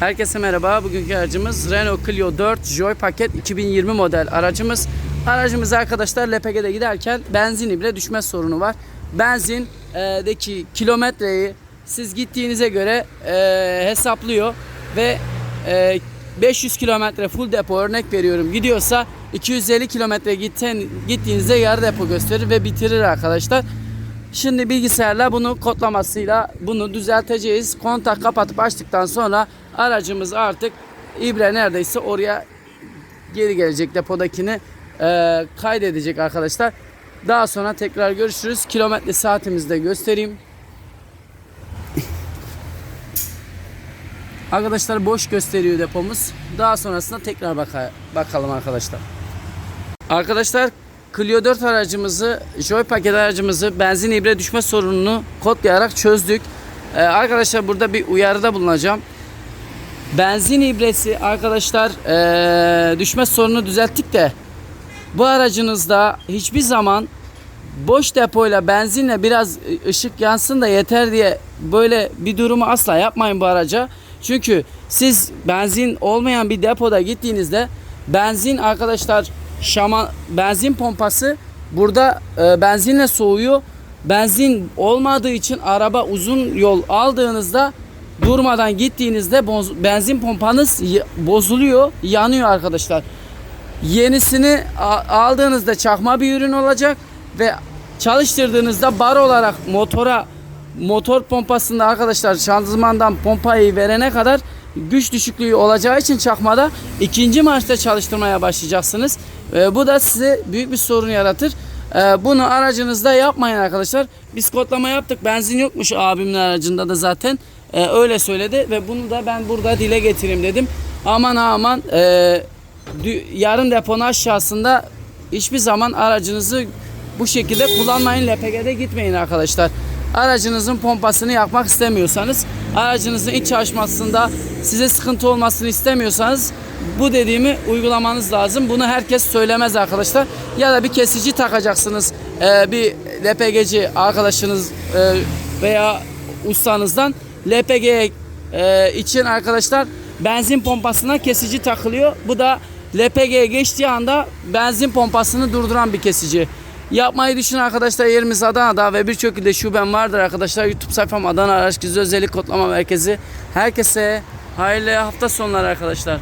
Herkese merhaba. Bugünkü aracımız Renault Clio 4 Joy Paket 2020 model aracımız. Aracımız arkadaşlar LPG'de giderken benzin bile düşme sorunu var. Benzindeki kilometreyi siz gittiğinize göre e, hesaplıyor ve e, 500 kilometre full depo örnek veriyorum gidiyorsa 250 kilometre gittiğinizde yarı depo gösterir ve bitirir arkadaşlar. Şimdi bilgisayarla bunu kodlamasıyla bunu düzelteceğiz. Kontak kapatıp açtıktan sonra aracımız artık ibre neredeyse oraya geri gelecek depodakini e, kaydedecek arkadaşlar. Daha sonra tekrar görüşürüz. Kilometre saatimizi de göstereyim. Arkadaşlar boş gösteriyor depomuz. Daha sonrasında tekrar baka- bakalım arkadaşlar. Arkadaşlar Clio 4 aracımızı, Joy paket aracımızı benzin ibre düşme sorununu kodlayarak çözdük. Ee, arkadaşlar burada bir uyarıda bulunacağım. Benzin ibresi arkadaşlar ee, düşme sorununu düzelttik de bu aracınızda hiçbir zaman boş depoyla benzinle biraz ışık yansın da yeter diye böyle bir durumu asla yapmayın bu araca. Çünkü siz benzin olmayan bir depoda gittiğinizde benzin arkadaşlar şama benzin pompası burada e, benzinle soğuyor. Benzin olmadığı için araba uzun yol aldığınızda durmadan gittiğinizde benzin pompanız bozuluyor, yanıyor arkadaşlar. Yenisini aldığınızda çakma bir ürün olacak ve çalıştırdığınızda bar olarak motora motor pompasında arkadaşlar şanzımandan pompayı verene kadar güç düşüklüğü olacağı için çakmada ikinci marşta çalıştırmaya başlayacaksınız. Ee, bu da size büyük bir sorun yaratır. Ee, bunu aracınızda yapmayın arkadaşlar. Biz kodlama yaptık. Benzin yokmuş abimin aracında da zaten. Ee, öyle söyledi ve bunu da ben burada dile getireyim dedim. Aman aman e, yarım deponun aşağısında hiçbir zaman aracınızı bu şekilde kullanmayın. LPG'de gitmeyin arkadaşlar. Aracınızın pompasını yakmak istemiyorsanız, aracınızın iç çalışmasında size sıkıntı olmasını istemiyorsanız bu dediğimi uygulamanız lazım. Bunu herkes söylemez arkadaşlar. Ya da bir kesici takacaksınız. Ee, bir LPG'ci arkadaşınız e, veya ustanızdan LPG e, için arkadaşlar benzin pompasına kesici takılıyor. Bu da LPG'ye geçtiği anda benzin pompasını durduran bir kesici. Yapmayı düşün arkadaşlar yerimiz Adana'da ve birçok ilde şubem vardır arkadaşlar. YouTube sayfam Adana Araç Gizli Özellik Kodlama Merkezi. Herkese hayırlı hafta sonları arkadaşlar.